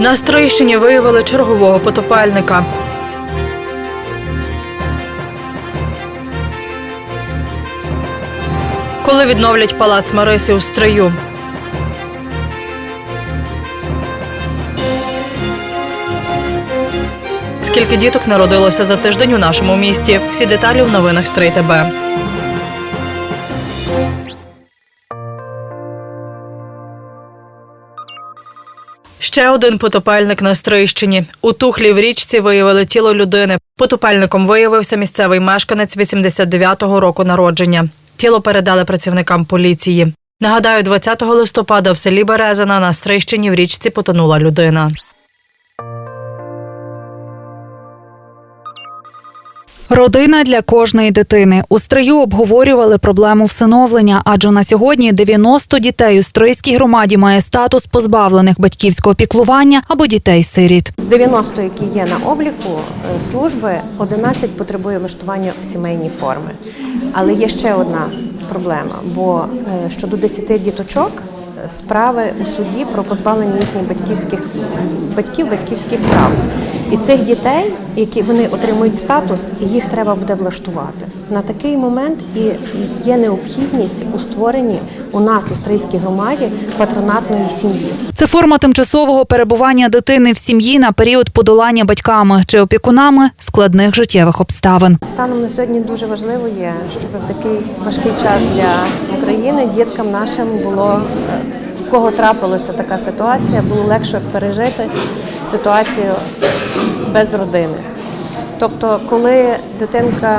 На Стрийщині виявили чергового потопельника. Коли відновлять палац Мариси у стрию. Скільки діток народилося за тиждень у нашому місті? Всі деталі в новинах Стрий ТБ. Ще один потопельник на Стрийщині. У Тухлі в річці виявили тіло людини. Потопельником виявився місцевий мешканець 89-го року народження. Тіло передали працівникам поліції. Нагадаю, 20 листопада в селі Березина на Стрийщині в річці потонула людина. Родина для кожної дитини. У стрию обговорювали проблему всиновлення, адже на сьогодні 90 дітей у стрийській громаді має статус позбавлених батьківського піклування або дітей-сиріт. З 90, які є на обліку е, служби, 11 потребує влаштування у сімейні форми. Але є ще одна проблема, бо е, щодо 10 діточок е, справи у суді про позбавлення їхніх батьківських батьків батьківських прав. І цих дітей, які вони отримують статус, їх треба буде влаштувати. На такий момент і є необхідність у створенні у нас у стрийській громаді патронатної сім'ї. Це форма тимчасового перебування дитини в сім'ї на період подолання батьками чи опікунами складних життєвих обставин. Станом на сьогодні дуже важливо є, щоб в такий важкий час для України діткам нашим було е, в кого трапилася така ситуація, було легше пережити ситуацію без родини. Тобто, коли дитинка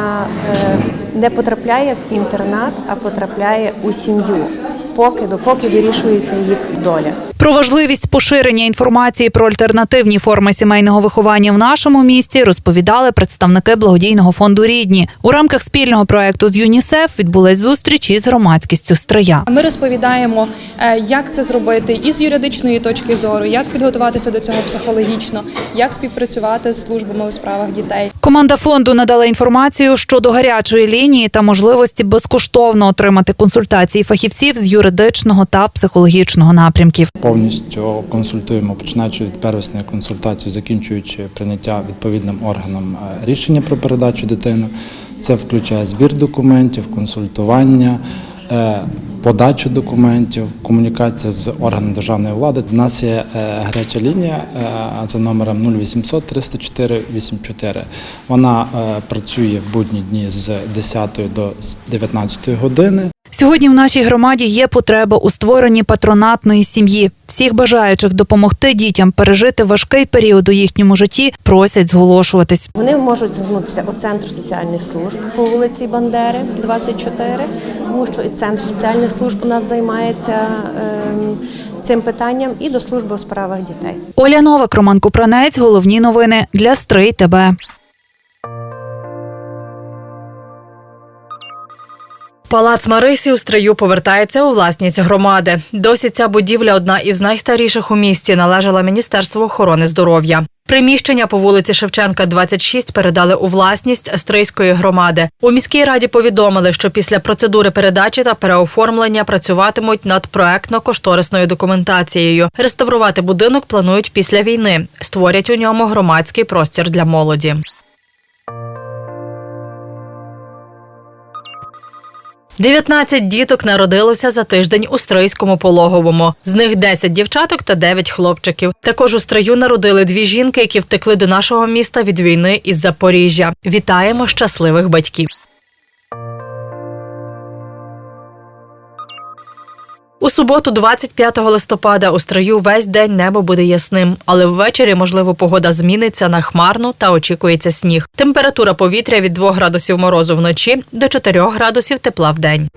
е, не потрапляє в інтернат, а потрапляє у сім'ю, поки допоки вирішується їх доля. Про важливість поширення інформації про альтернативні форми сімейного виховання в нашому місті розповідали представники благодійного фонду Рідні. У рамках спільного проекту з ЮНІСЕФ відбулась зустріч із громадськістю Стрия. Ми розповідаємо, е, як це зробити із юридичної точки зору, як підготуватися до цього психологічно, як співпрацювати з службами у справах дітей. Команда фонду надала інформацію щодо гарячої лінії та можливості безкоштовно отримати консультації фахівців з юридичного та психологічного напрямків. Повністю консультуємо, починаючи від первісної консультації, закінчуючи прийняття відповідним органом е, рішення про передачу дитини. Це включає збір документів, консультування, е, подачу документів, комунікація з органом державної влади. У нас є е, гаряча лінія за номером 0800 304 84. Вона працює в будні дні з 10 до 19 години. Сьогодні в нашій громаді є потреба у створенні патронатної сім'ї. Всіх бажаючих допомогти дітям пережити важкий період у їхньому житті просять зголошуватись. Вони можуть звернутися у центр соціальних служб по вулиці Бандери, 24, тому що і центр соціальних служб у нас займається ем, цим питанням, і до служби у справах дітей. Оля Новак, Роман Купранець. Головні новини для Стрий ТБ. Палац Марисі у Стрию повертається у власність громади. Досі ця будівля одна із найстаріших у місті, належала Міністерству охорони здоров'я. Приміщення по вулиці Шевченка, 26 передали у власність Стрийської громади. У міській раді повідомили, що після процедури передачі та переоформлення працюватимуть над проектно-кошторисною документацією. Реставрувати будинок планують після війни. Створять у ньому громадський простір для молоді. Дев'ятнадцять діток народилося за тиждень у Стрийському пологовому. З них 10 дівчаток та 9 хлопчиків. Також у Стрию народили дві жінки, які втекли до нашого міста від війни із Запоріжжя. Вітаємо щасливих батьків. У суботу, 25 листопада, у строю весь день небо буде ясним, але ввечері, можливо, погода зміниться на хмарну та очікується сніг. Температура повітря від 2 градусів морозу вночі до 4 градусів тепла в день.